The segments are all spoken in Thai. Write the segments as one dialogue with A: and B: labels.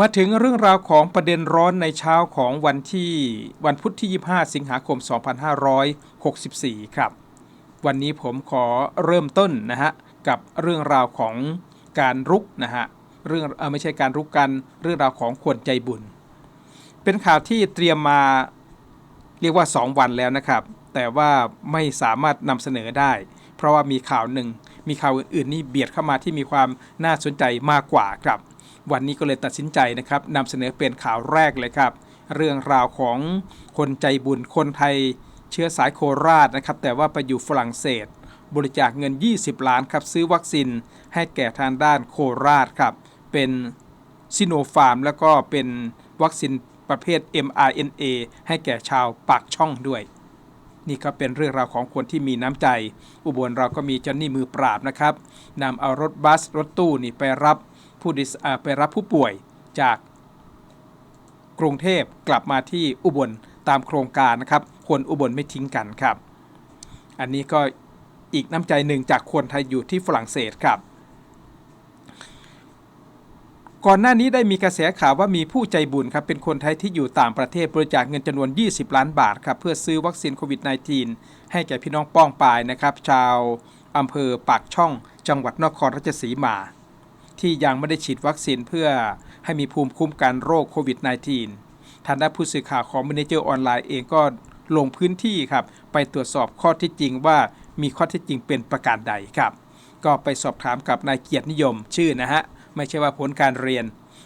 A: มาถึงเรื่องราวของประเด็นร้อนในเช้าของวันที่วันพุธที่ 25 สิงหาคม 2564 ครับ วันนี้ผมขอเริ่มต้นนะฮะกับเรื่องราวของการรุกนะฮะเรื่องออไม่ใช่การรุกกันเรื่องราวของคนใจบุญ เป็นข่าวที่เตรียมมาเรียกว่า 2 วันแล้วนะครับ แต่ว่าไม่สามารถนำเสนอได้ เพราะว่ามีข่าวหนึ่งมีข่าวอื่นๆนี่เบียดเข้ามาที่มีความน่าสนใจมากกว่าครับ วันนี้ก็เลยตัดสินใจนะครับนำเสนอเป็นข่าวแรกเลยครับ เรื่องราวของคนใจบุญคนไทย เชื้อสายโคราชนะครับ แต่ว่าไปอยู่ฝรั่งเศส บริจาคเงิน 20 ล้านครับ ซื้อวัคซีนให้แก่ทางด้านโคราชครับ เป็นซิโนฟาร์ม แล้วก็เป็นวัคซีนประเภท mRNA ให้แก่ชาวปากช่องด้วย นี่ก็เป็นเรื่องราวของคนที่มีน้ำใจ อุบลเราก็มีเจ้าหนี้มือปราบนะครับนำเอารถบัสรถตู้นี่ไปรับ ผู้ดิไปรับผู้ป่วยจากกรุงเทพกลับมาที่อุบลตามโครงการนะครับ คนอุบลไม่ทิ้งกันครับ อันนี้ก็อีกน้ำใจหนึ่งจากคนไทยอยู่ที่ฝรั่งเศสครับ ก่อนหน้านี้ได้มีกระแสข่าวว่ามีผู้ใจบุญครับ เป็นคนไทยที่อยู่ต่างประเทศบริจาคเงินจำนวน 20 ล้านบาทครับ เพื่อซื้อวัคซีนโควิด -19 ให้แก่พี่น้องป้องปายนะครับ ชาวอำเภอปากช่องจังหวัดนครราชสีมา ที่ยังไม่ได้ฉีดวัคซีนเพื่อให้มีภูมิคุ้มกันโรคโควิด -19 ทางด้านผู้สื่อข่าวของมินเจอร์ออนไลน์เองก็ลงพื้นที่ครับ ไปตรวจสอบข้อที่จริงว่ามีข้อที่จริงเป็นประการใดครับ ก็ไปสอบถามกับนายเกียรตินิยม ชื่อนะฮะ ไม่ใช่ว่าผลการเรียน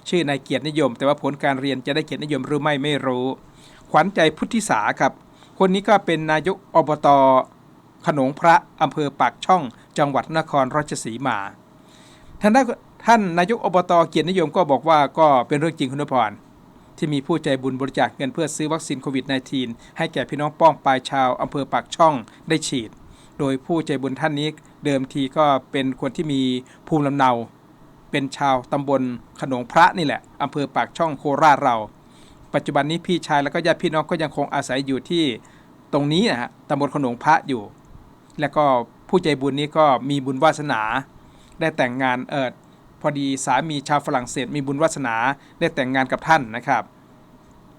A: ชื่อนายเกียรตินิยม แต่ว่าผลการเรียนจะได้เกียรตินิยมหรือไม่ไม่รู้ ขวัญใจพุทธิสาครับ คนนี้ก็เป็นนายกอบตขนงพระอำเภอปากช่อง จังหวัดนครราชสีมาท่านได้ ท่านนายกอบตเกียรตินิยมก็บอกว่าก็เป็นเรื่องจริงคุณพรที่มีผู้ใจบุญบริจาคเงินเพื่อซื้อวัคซีนโควิด -19 ให้แก่พี่น้องป้องปลายชาวอำเภอปากช่องได้ฉีด โดยผู้ใจบุญท่านนี้เดิมทีก็เป็นคนที่มีภูมิลำเนา เป็นชาวตำบลขนงพระนี่แหละอำเภอปากช่องโคราชเรา ปัจจุบันนี้พี่ชายแล้วก็ญาติพี่น้องก็ยังคงอาศัยอยู่ที่ตรงนี้นะฮะตำบลขนงพระอยู่ แล้วก็ผู้ใจบุญนี้ก็มีบุญวาสนา ได้แต่งงานเออ พอดีสามีชาวฝรั่งเศสมีบุญวาสนาได้แต่งงานกับท่านนะครับ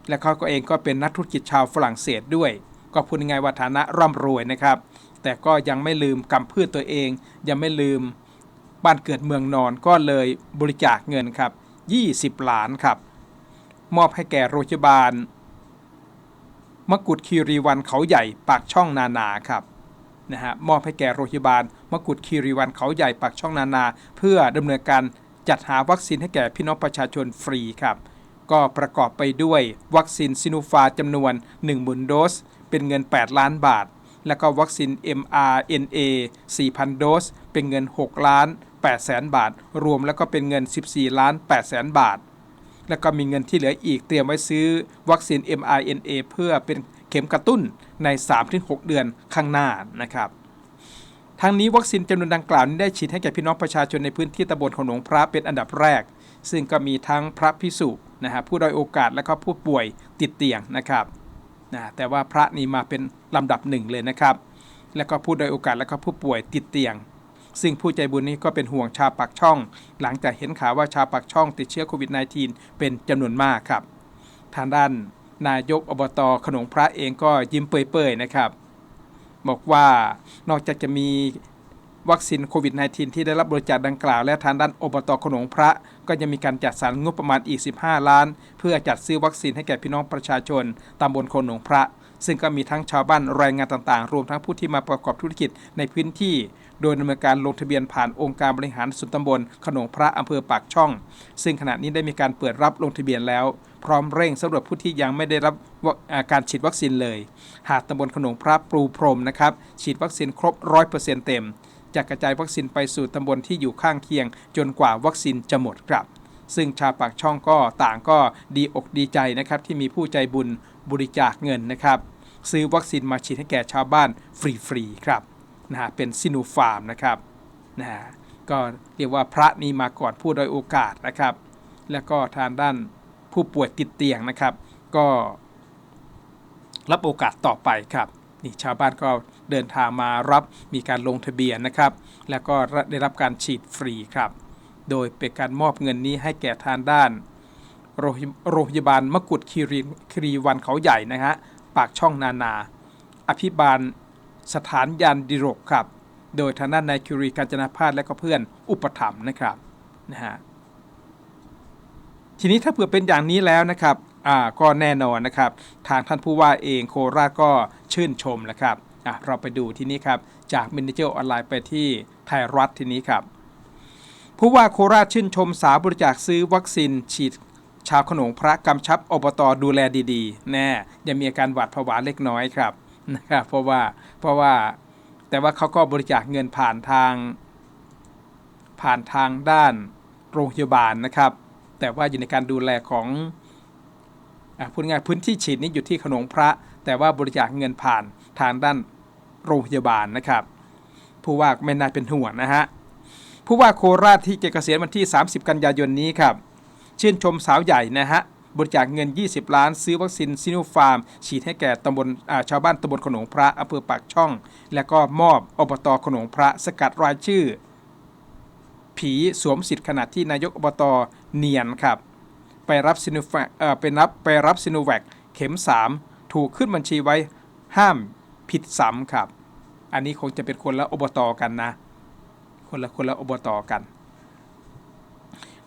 A: และเขาก็เองก็เป็นนักธุรกิจชาวฝรั่งเศสด้วย ก็พูดง่ายว่าฐานะร่ำรวยนะครับ แต่ก็ยังไม่ลืมกำพืชตัวเอง ยังไม่ลืมบ้านเกิดเมืองนอนก็เลยบริจาคเงินครับ 20 ล้านครับ มอบให้แก่โรงพยาบาลมกุฎคีรีวันเขาใหญ่ปากช่องนานาครับ นะฮะมอบให้แก่โรงพยาบาลมกุฎคีรีวันเขาใหญ่ปากช่องนานา เพื่อดำเนินการจัดหาวัคซีนให้แก่พี่น้องประชาชนฟรีครับ ก็ประกอบไปด้วยวัคซีนซินูฟาจำนวน1 0,000โดส เป็นเงิน 8 ล้านบาท แล้วก็วัคซีน mRNA 4,000 โดส เป็นเงิน 6 ล้าน8แสนบาท รวมแล้วก็เป็นเงิน 14 ล้าน8แสนบาท แล้วก็มีเงินที่เหลืออีกเตรียมไว้ซื้อวัคซีน mRNA เพื่อเป็น เข็มกระตุ้นใน 3-6 เดือนข้างหน้านะครับทั้งนี้วัคซีนจำนวนดังกล่าวนี้ได้ฉีดให้แก่พี่น้องประชาชนในพื้นที่ตำบลของหนองพระเป็นอันดับแรก ซึ่งก็มีทั้งพระพิสุนะฮะผู้ด้อยโอกาสและก็ผู้ป่วยติดเตียงนะครับนะแต่ว่าพระนี่มาเป็นลำดับหนึ่งเลยนะครับ แล้วก็ผู้ด้อยโอกาสและก็ผู้ป่วยติดเตียง ซึ่งผู้ใจบุญนี้ก็เป็นห่วงชาวปากช่อง หลังจากเห็นข่าวว่าชาวปากช่องติดเชื้อโควิด -19 เป็นจำนวนมากครับ ทางด้าน นายกอบตขนงพระเองก็ยิ้มเปื่อยๆนะครับ บอกว่านอกจากจะมีวัคซีนโควิด -19 ที่ได้รับบริจาคดังกล่าว และทางด้านอบตขนงพระ ก็ยังมีการจัดสรรงบประมาณอีก 15 ล้าน เพื่อจัดซื้อวัคซีนให้แก่พี่น้องประชาชนตำบลขนงพระ ซึ่งก็มีทั้งชาวบ้านแรงงานต่างๆ รวมทั้งผู้ที่มาประกอบธุรกิจในพื้นที่ โดยดำเนินการลงทะเบียนผ่านองค์การบริหารส่วนตำบลขนงพระอำเภอปากช่อง ซึ่งขณะนี้ได้มีการเปิดรับลงทะเบียนแล้ว พร้อมเร่งสำรวจผู้ที่ยังไม่ได้รับการฉีดวัคซีนเลย หากตำบลขนงพระปรูพรมนะครับฉีดวัคซีนครบ 100%เต็มจะกระจายวัคซีนไปสู่ตำบลที่อยู่ข้างเคียง จนกว่าวัคซีนจะหมดครับ ซึ่งชาวปากช่องก็ต่างก็ดีอกดีใจนะครับที่มีผู้ใจบุญบริจาคเงินนะครับ ซื้อวัคซีนมาฉีดให้แก่ชาวบ้านฟรีๆครับนะฮะเป็นซินูฟาร์มนะครับนะฮะก็เรียกว่าพระนี้มาก่อนผู้โดยโอกาสนะครับ แล้วก็ทางด้าน ผู้ป่วยติดเตียงนะครับ ก็รับโอกาสต่อไปครับนี่ชาวบ้านก็เดินทางมารับมีการลงทะเบียนนะครับ แล้วก็ได้รับการฉีดฟรีครับ โดยเป็นการมอบเงินนี้ให้แก่ทางด้าน โรงพยาบาลมกุฎคีรีคีรีวันเขาใหญ่นะฮะปากช่องนานา อภิบาลสถานยานดิรกครับ โดยทางด้านนายคิรีกาญจนาพาสและก็เพื่อนอุปถัมภ์นะครับนะฮะ ทีนี้ถ้าเผื่อเป็นอย่างนี้แล้วนะครับอ่าก็แน่นอนนะครับ ทางท่านผู้ว่าเองโคราชก็ชื่นชมนะครับอะเราไปดูที่นี้ครับ จากมินิเจอร์ออนไลน์ไปที่ไทยรัฐทีนี้ครับ ผู้ว่าโคราชชื่นชมสาวบริจาคซื้อวัคซีนฉีดชาวขนงพระกำชับอบตดูแลดีๆ แน่ยังมีอาการหวาดผวาเล็กน้อยครับนะครับเพราะว่าเพราะว่าแต่ว่าเขาก็บริจาคเงินผ่านทาง ผ่านทางด้านโรงพยาบาลนะครับ แต่ว่าอยู่ในการดูแลของอพูดง่ายพื้นที่ฉีดนี้อยู่ที่ขนงพระ แต่ว่าบริจาคเงินผ่านทางด้านโรงพยาบาลนะครับผู้ว่าไม่น่าเป็นห่วงนะฮะผู้ว่าโคราชที่เกษียณวันที่ 30 กันยายนนี้ครับชื่นชมสาวใหญ่นะฮะบริจาคเงิน 20 ล้าน ซื้อวัคซีนซิโนฟาร์ม ฉีดให้แก่ตำบลชาวบ้านตำบลขนงพระอำเภอปากช่อง และก็มอบอบตขนงพระสกัดรายชื่อ ผีสวมสิทธิ์ขณะที่นายกอบตเนียนครับ ไปรับซิโนแวคเอ่อไปรับไปรับซิโนแวคเข็ม 3 ถูกขึ้นบัญชีไว้ห้ามผิดซ้ำครับ อันนี้คงจะเป็นคนละอบตกันนะ คนละคนละอบตกัน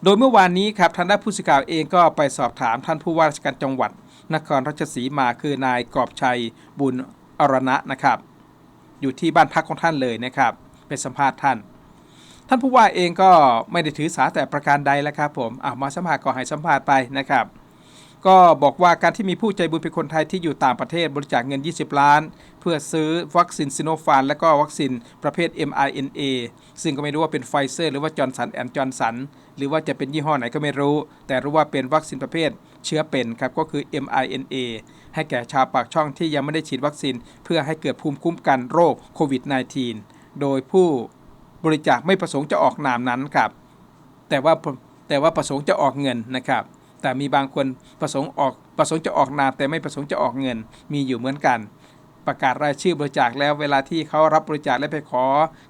A: โดยเมื่อวานนี้ครับทางด้านผู้สื่อข่าวเองก็ไปสอบถามท่านผู้ว่าราชการจังหวัด นครราชสีมาคือนายกอบชัยบุญอรณะนะครับ อยู่ที่บ้านพักของท่านเลยนะครับไปสัมภาษณ์ท่าน ท่านผู้ว่าเองก็ไม่ได้ถือสาแต่ประการใดแล้วครับผมอะมาสัมภาษณ์ก็ให้สัมภาษณ์ไปนะครับก็บอกว่าการที่มีผู้ใจบุญเป็นคนไทยที่อยู่ต่างประเทศบริจาคเงิน 20 ล้าน เพื่อซื้อวัคซีนซิโนฟาร์และก็วัคซีนประเภท mRNA ซึ่งก็ไม่รู้ว่าเป็นไฟเซอร์หรือว่าจอร์นสันแอนด์จอร์นสันหรือว่าจะเป็นยี่ห้อไหนก็ไม่รู้ แต่รู้ว่าเป็นวัคซีนประเภทเชื้อเป็นครับก็คือ mRNA ให้แก่ชาวปากช่องที่ยังไม่ได้ฉีดวัคซีน เพื่อให้เกิดภูมิคุ้มกันโรคโควิด -19 โดยผู้ บริจาคไม่ประสงค์จะออกนามนั้นครับ แต่ว่าแต่ว่าประสงค์จะออกเงินนะครับ แต่มีบางคนประสงค์ออกประสงค์จะออกนามแต่ไม่ประสงค์จะออกเงิน มีอยู่เหมือนกัน ประกาศรายชื่อบริจาคแล้วเวลาที่เขารับบริจาคและไปขอ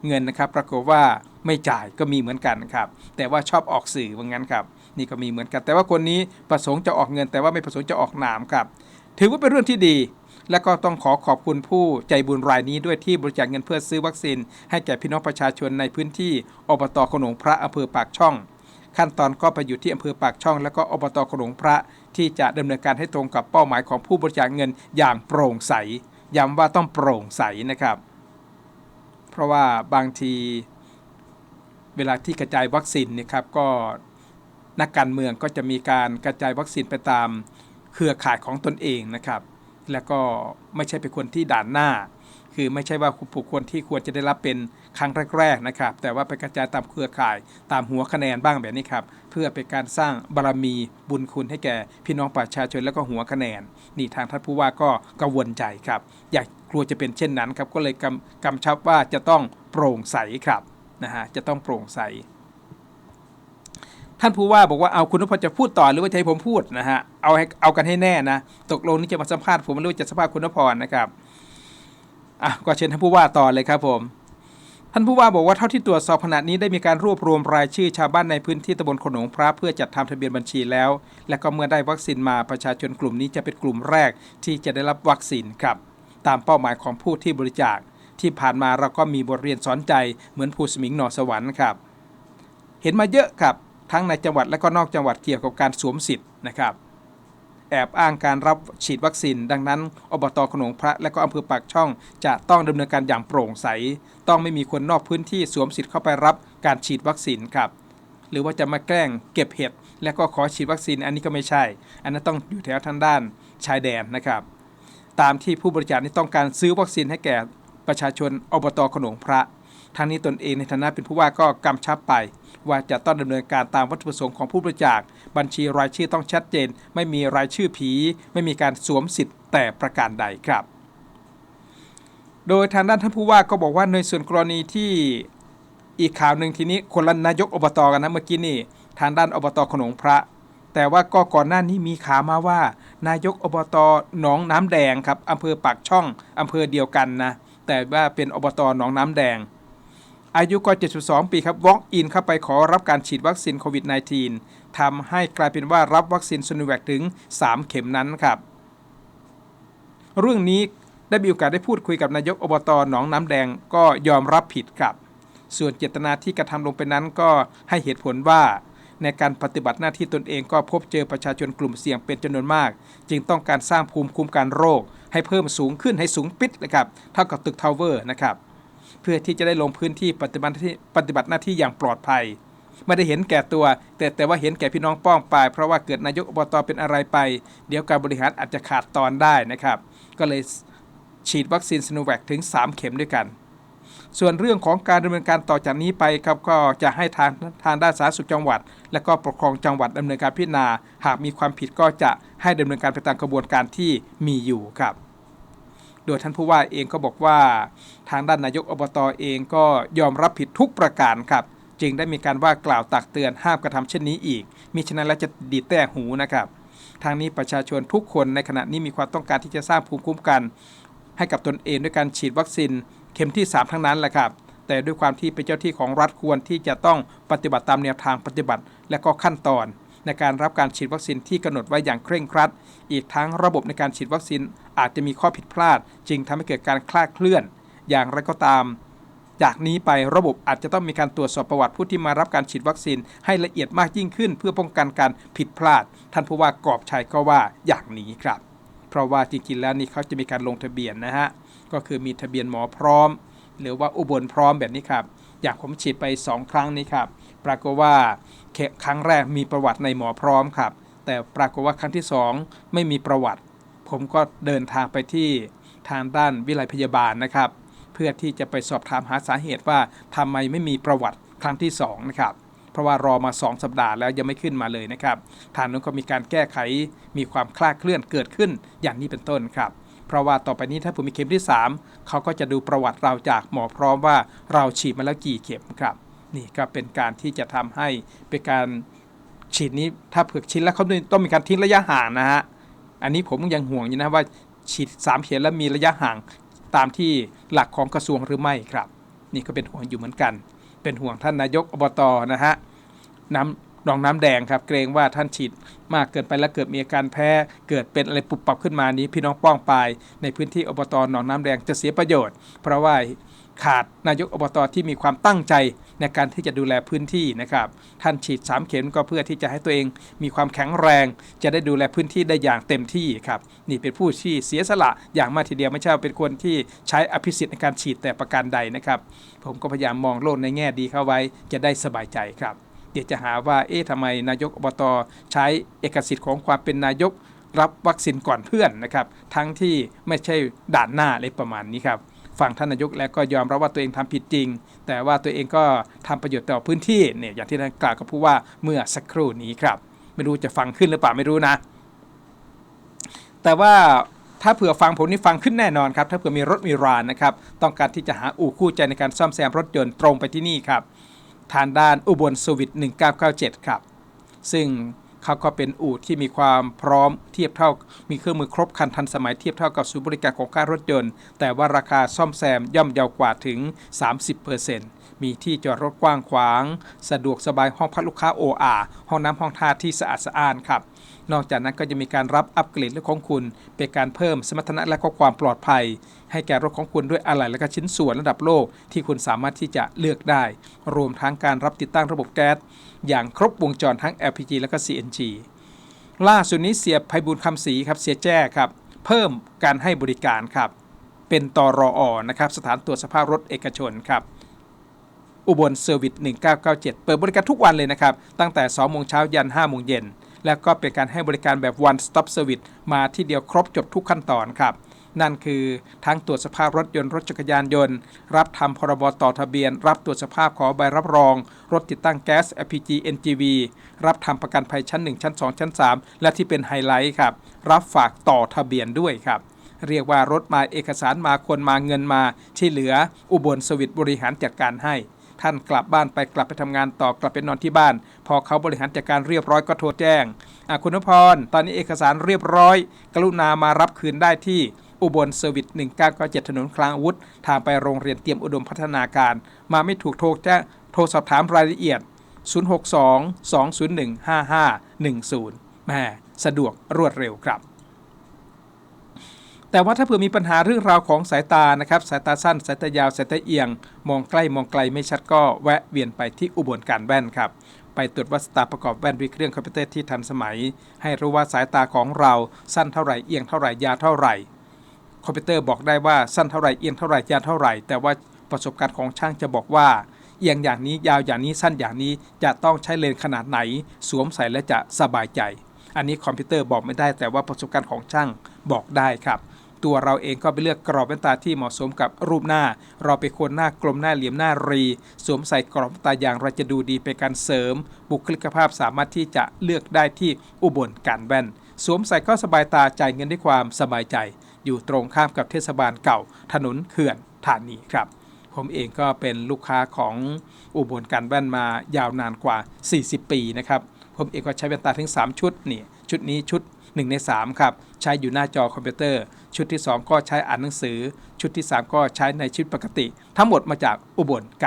A: เงินนะครับ ปรากฏว่าไม่จ่ายก็มีเหมือนกันครับ แต่ว่าชอบออกสื่อว่างั้นครับ นี่ก็มีเหมือนกัน แต่ว่าคนนี้ประสงค์จะออกเงิน แต่ว่าไม่ประสงค์จะออกนามครับ ถือว่าเป็นเรื่องที่ดี และก็ต้องขอขอบคุณผู้ใจบุญรายนี้ด้วยที่บริจาคเงินเพื่อซื้อวัคซีน ให้แก่พี่น้องประชาชนในพื้นที่อบตขนงพระอำเภอปากช่อง ขั้นตอนก็ไปอยู่ที่อำเภอปากช่อง แล้วก็อบตขนงพระที่จะดำเนินการให้ตรงกับเป้าหมายของผู้บริจาคเงินอย่างโปร่งใสย้ำว่าต้องโปร่งใสนะครับ เพราะว่าบางทีเวลาที่กระจายวัคซีนนะครับก็นักการเมืองก็จะมีการกระจายวัคซีนไปตามเครือข่ายของตนเองนะครับ แล้วก็ไม่ใช่เป็นคนที่ด่านหน้า คือไม่ใช่ว่าผู้คนที่ควรจะได้รับเป็นครั้งแรกๆนะครับ แต่ว่าไปกระจายตามเครือข่ายตามหัวคะแนนบ้างแบบนี้ครับเพื่อเป็นการสร้างบารมีบุญคุณให้แก่พี่น้องประชาชนแล้วก็หัวคะแนน นี่ทางท่านผู้ว่าก็กังวลใจครับ อยากกลัวจะเป็นเช่นนั้นครับก็เลยกำกำชับว่าจะต้องโปร่งใสครับนะฮะจะต้องโปร่งใส ท่านผู้ว่าบอกว่าเอาคุณนพพลจะพูดต่อหรือว่าจะให้ผมพูดนะฮะเอาให้เอากันให้แน่นะตกลงนี่จะมาสัมภาษณ์ผมไม่รู้จะสัมภาษณ์คุณนพพรนะครับอะก็เชิญท่านผู้ว่าต่อเลยครับผมท่านผู้ว่าบอกว่าเท่าที่ตรวจสอบขณะนี้ได้มีการรวบรวมรายชื่อชาวบ้านในพื้นที่ตำบลขนงพระเพื่อจัดทำทะเบียนบัญชีแล้ว และก็เมื่อได้วัคซีนมาประชาชนกลุ่มนี้จะเป็นกลุ่มแรกที่จะได้รับวัคซีนครับ ตามเป้าหมายของผู้ที่บริจาค ที่ผ่านมาเราก็มีบทเรียนสอนใจเหมือนภูสมิงหนอสวรรค์ครับ เห็นมาเยอะครับ ทั้งในจังหวัดและก็นอกจังหวัดเกี่ยวกับการสวมสิทธิ์นะครับ แอบอ้างการรับฉีดวัคซีน ดังนั้น อบตขนงพระและก็อำเภอปากช่อง จะต้องดำเนินการอย่างโปร่งใส ต้องไม่มีคนนอกพื้นที่สวมสิทธิ์เข้าไปรับการฉีดวัคซีนครับ หรือว่าจะมาแกล้งเก็บเห็ดแล้วก็ขอฉีดวัคซีนอันนี้ก็ไม่ใช่ อันนั้นต้องอยู่แถวทางด้านชายแดนนะครับ ตามที่ผู้บริจาคนี้ต้องการซื้อวัคซีนให้แก่ประชาชนอบตขนงพระ ทางนี้ตนเองในฐานะเป็นผู้ว่าก็กำชับไป ว่าจะต้องดำเนินการตามวัตถุประสงค์ของผู้บริจาค บัญชีรายชื่อต้องชัดเจน ไม่มีรายชื่อผี ไม่มีการสวมสิทธิ์แต่ประการใดครับ โดยทางด้านท่านผู้ว่าก็บอกว่าในส่วนกรณีที่อีกข่าวหนึ่งทีนี้คนละนายกอบตกันนะเมื่อกี้นี่ทางด้านอบตขนงพระ แต่ว่าก็ก่อนหน้านี้มีข่าวมาว่า นายกอบตหนองน้ำแดงครับอำเภอปากช่องอำเภอเดียวกันนะแต่ว่าเป็นอบตหนองน้ำแดง อายุก็ 72 ปีครับ walk in เข้าไปขอรับการฉีดวัคซีนโควิด -19 ทำให้กลายเป็นว่ารับวัคซีนซโนแวคถึง 3 เข็มนั้นครับ เรื่องนี้ได้มีโอกาสได้พูดคุยกับนายกอบตหนองน้ำแดงก็ยอมรับผิดครับ ส่วนเจตนาที่กระทำลงไปนั้นก็ให้เหตุผลว่าในการปฏิบัติหน้าที่ตนเองก็พบเจอประชาชนกลุ่มเสี่ยงเป็นจำนวนมาก จึงต้องการสร้างภูมิคุ้มกันโรค ให้เพิ่มสูงขึ้นให้สูงปิดนะครับเท่ากับตึกทาวเวอร์นะครับ เพื่อที่จะได้ลงพื้นที่ปฏิบัติหน้าที่ปฏิบัติหน้าที่อย่างปลอดภัย ไม่ได้เห็นแก่ตัว แต่แต่ว่าเห็นแก่พี่น้องป้องปาย เพราะว่าเกิดนายกอบตเป็นอะไรไป เดี๋ยวการบริหารอาจจะขาดตอนได้นะครับ ก็เลยฉีดวัคซีนซโนแวคถึง 3 เข็มด้วยกัน ส่วนเรื่องของการดำเนินการต่อจากนี้ไปครับก็จะให้ทางทางด้านสาธารณสุขจังหวัด และก็ปกครองจังหวัดดำเนินการพิจารณา หากมีความผิดก็จะให้ดำเนินการไปตามกระบวนการที่มีอยู่ครับ โดยท่านผู้ว่าเองก็บอกว่า ทางด้านนายกอบตเองก็ยอมรับผิดทุกประการครับจึงได้มีการว่ากล่าวตักเตือนห้ามกระทำเช่นนี้อีก มิฉะนั้นแล้วจะดีแต่หูนะครับทางนี้ประชาชนทุกคนในขณะนี้มีความต้องการที่จะสร้างภูมิคุ้มกัน ให้กับตนเองด้วยการฉีดวัคซีนเข็มที่ 3 ทั้งนั้นแหละครับ แต่ด้วยความที่เป็นเจ้าที่ของรัฐควรที่จะต้องปฏิบัติตามแนวทางปฏิบัติและก็ขั้นตอน ในการรับการฉีดวัคซีนที่กำหนดไว้อย่างเคร่งครัด อีกทั้งระบบในการฉีดวัคซีนอาจจะมีข้อผิดพลาด จึงทำให้เกิดการคลาดเคลื่อน อย่างไรก็ตาม จากนี้ไประบบอาจจะต้องมีการตรวจสอบประวัติผู้ที่มารับการฉีดวัคซีนให้ละเอียดมากยิ่งขึ้น เพื่อป้องกันการผิดพลาด ท่านผู้ว่ากอบชัยก็ว่าอย่างนี้ครับ เพราะว่าจริงๆแล้วนี่เขาจะมีการลงทะเบียนนะฮะก็คือมีทะเบียนหมอพร้อม หรือว่าอุบลพร้อมแบบนี้ครับ อย่างผมฉีดไป 2 ครั้งนี้ครับ ปรากฏว่าครั้งแรกมีประวัติในหมอพร้อมครับ แต่ปรากฏว่าครั้งที่ 2 ไม่มีประวัติ ผมก็เดินทางไปที่ทางด้านวิไลพยาบาลนะครับ เพื่อที่จะไปสอบถามหาสาเหตุว่าทำไมไม่มีประวัติครั้งที่2นะครับเพราะว่ารอมา 2 สัปดาห์แล้วยังไม่ขึ้นมาเลยนะครับ ทางนั้นก็มีการแก้ไข มีความคลาดเคลื่อนเกิดขึ้นอย่างนี้เป็นต้นครับ เพราะว่าต่อไปนี้ถ้าผมมีเข็มที่ 3 เขาก็จะดูประวัติเราจากหมอพร้อมว่าเราฉีดมาแล้วกี่เข็มครับ นี่ก็เป็นการที่จะทำให้เป็นการฉีดนี้ถ้าเผือกชิ้นแล้วเขาต้องมีการทิ้งระยะห่างนะฮะอันนี้ผมยังห่วงอยู่นะว่าฉีด3เข็มแล้วมีระยะห่างตามที่หลักของกระทรวงหรือไม่ครับ นี่ก็เป็นห่วงอยู่เหมือนกัน เป็นห่วงท่านนายกอบตนะฮะน้ำรองน้ำแดงครับ เกรงว่าท่านฉีดมากเกินไปแล้วเกิดมีอาการแพ้ เกิดเป็นอะไรปุบปับขึ้นมานี้ พี่น้องป้องปายในพื้นที่อบตหนองน้ำแดงจะเสียประโยชน์ เพราะว่า ขาดนายกอบตที่มีความตั้งใจในการที่จะดูแลพื้นที่นะครับ ท่านฉีด 3 เข็มก็เพื่อที่จะให้ตัวเองมีความแข็งแรง จะได้ดูแลพื้นที่ได้อย่างเต็มที่ครับนี่เป็นผู้ที่เสียสละอย่างมากทีเดียวไม่ใช่เป็นคนที่ใช้อภิสิทธิ์ในการฉีดแต่ประการใดนะครับ ผมก็พยายามมองโลกในแง่ดีเข้าไว้จะได้สบายใจครับ เดี๋ยวจะหาว่าเอ๊ะทำไมนายกอบตใช้เอกสิทธิ์ของความเป็นนายกรับวัคซีนก่อนเพื่อนนะครับ ทั้งที่ไม่ใช่ด่านหน้าอะไรประมาณนี้ครับ ฝั่งท่านนายกแล้วก็ยอมรับว่าตัวเองทำผิดจริง แต่ว่าตัวเองก็ทำประโยชน์ต่อพื้นที่เนี่ยอย่างที่ท่านกล่าวกับผู้ว่าเมื่อสักครู่นี้ครับ ไม่รู้จะฟังขึ้นหรือเปล่าไม่รู้นะ แต่ว่าถ้าเผื่อฟังผมนี่ฟังขึ้นแน่นอนครับ ถ้าเผื่อมีรถมีรานนะครับ ต้องการที่จะหาอู่คู่ใจในการซ่อมแซมรถยนต์ตรงไปที่นี่ครับ ทางด้านอุบลสวิต1997 ครับ ซึ่ง เขาก็เป็นอู่ที่มีความพร้อมเทียบเท่า มีเครื่องมือครบครันทันสมัยเทียบเท่ากับศูนย์บริการของค่ารถยนต์ แต่ว่าราคาซ่อมแซมย่อมเยาวกว่าถึง 30%มีที่จอดรถกว้างขวาง สะดวกสบายห้องพักลูกค้าโออาห้องน้ำห้องท่าที่สะอาดสะอ้านครับ นอกจากนั้นก็จะมีการรับอัปเกรดรถของคุณ เป็นการเพิ่มสมรรถนะและก็ความปลอดภัย ให้แก่รถของคุณด้วยอะไหล่และก็ชิ้นส่วนระดับโลกที่คุณสามารถที่จะเลือกได้ รวมทั้งการรับติดตั้งระบบแก๊สอย่างครบวงจรทั้ง LPG และก็ CNG ล่าสุดนี้เสียไพบุญคำศรีครับเสียแจ้ครับเพิ่มการให้บริการครับ เป็นตรออนะครับสถานตรวจสภาพรถเอกชนครับอุบลเซอร์วิส1997 เปิดบริการทุกวันเลยนะครับ ตั้งแต่ 2 โมงเช้ายัน 5 โมงเย็น แล้วก็เป็นการให้บริการแบบ one stop service มาที่เดียวครบจบทุกขั้นตอนครับนั่นคือทั้งตรวจสภาพรถยนต์รถจักรยานยนต์ รับทำพรบต่อทะเบียน รับตรวจสภาพขอใบรับรอง รถติดตั้งแก๊ส LPG NGV รับทำประกันภัยชั้น 1 ชั้น 2 ชั้น 3 และที่เป็นไฮไลท์ครับ รับฝากต่อทะเบียนด้วยครับ เรียกว่ารถมาเอกสารมาคนมาเงินมาที่เหลืออุบลสวิตบริหารจัดการให้ ท่านกลับบ้านไปกลับไปทำงานต่อกลับไปนอนที่บ้าน พอเขาบริหารจัดการเรียบร้อยก็โทรแจ้งคุณนพร ตอนนี้เอกสารเรียบร้อย กรุณามารับคืนได้ที่อุบลเซอร์วิส1997 ถนนคลางอาวุธ ทางไปโรงเรียนเตรียมอุดมพัฒนาการ มาไม่ถูกโทรแจ้งโทรสอบถามรายละเอียด 062 201 5510แหม่สะดวกรวดเร็วครับ แต่ว่าถ้าเผื่อมีปัญหาเรื่องราวของสายตานะครับ สายตาสั้น สายตายาว สายตาเอียง มองใกล้มองไกลไม่ชัดก็แวะเวียนไปที่อุบลการแว่นครับ ไปตรวจวัดสาตาประกอบแว่นด้วยเครื่องคอมพิวเตอร์ที่ทันสมัย ให้รู้ว่าสายตาของเราสั้นเท่าไหร่เอียงเท่าไหร่ยาวเท่าไหร่คอมพิวเตอร์บอกได้ว่าสั้นเท่าไหร่เอียงเท่าไหร่ยาวเท่าไหร่ แต่ว่าประสบการณ์ของช่างจะบอกว่า เอียงอย่างนี้ยาวอย่างนี้สั้นอย่างนี้จะต้องใช้เลนขนาดไหน สวมใส่และจะสบายใจ อันนี้คอมพิวเตอร์บอกไม่ได้แต่ว่าประสบการณ์ของช่างบอกได้ครับ ตัวเราเองก็ไปเลือกกรอบแว่นตาที่เหมาะสมกับรูปหน้า เราไปคนหน้ากลมหน้าเหลี่ยมหน้ารี สวมใส่กรอบตาอย่างเราจะดูดีเป็นการเสริม บุคลิกภาพสามารถที่จะเลือกได้ที่อุบลการแว่น สวมใส่ก็สบายตาจ่ายเงินด้วยความสบายใจ อยู่ตรงข้ามกับเทศบาลเก่า ถนนเขื่อนธานีครับ ผมเองก็เป็นลูกค้าของอุบลการแว่นมายาวนานกว่า 40 ปีนะครับผมเองก็ใช้แว่นตาถึง 3 ชุดนี่ชุดนี้ชุด 1 ใน 3 ครับ ใช้อยู่หน้าจอคอมพิวเตอร์ ชุดที่ 2 ก็ใช้อ่านหนังสือ ชุดที่ 3 ก็ใช้ในชีวิตปกติ ทั้งหมดมาจากอุบลกัน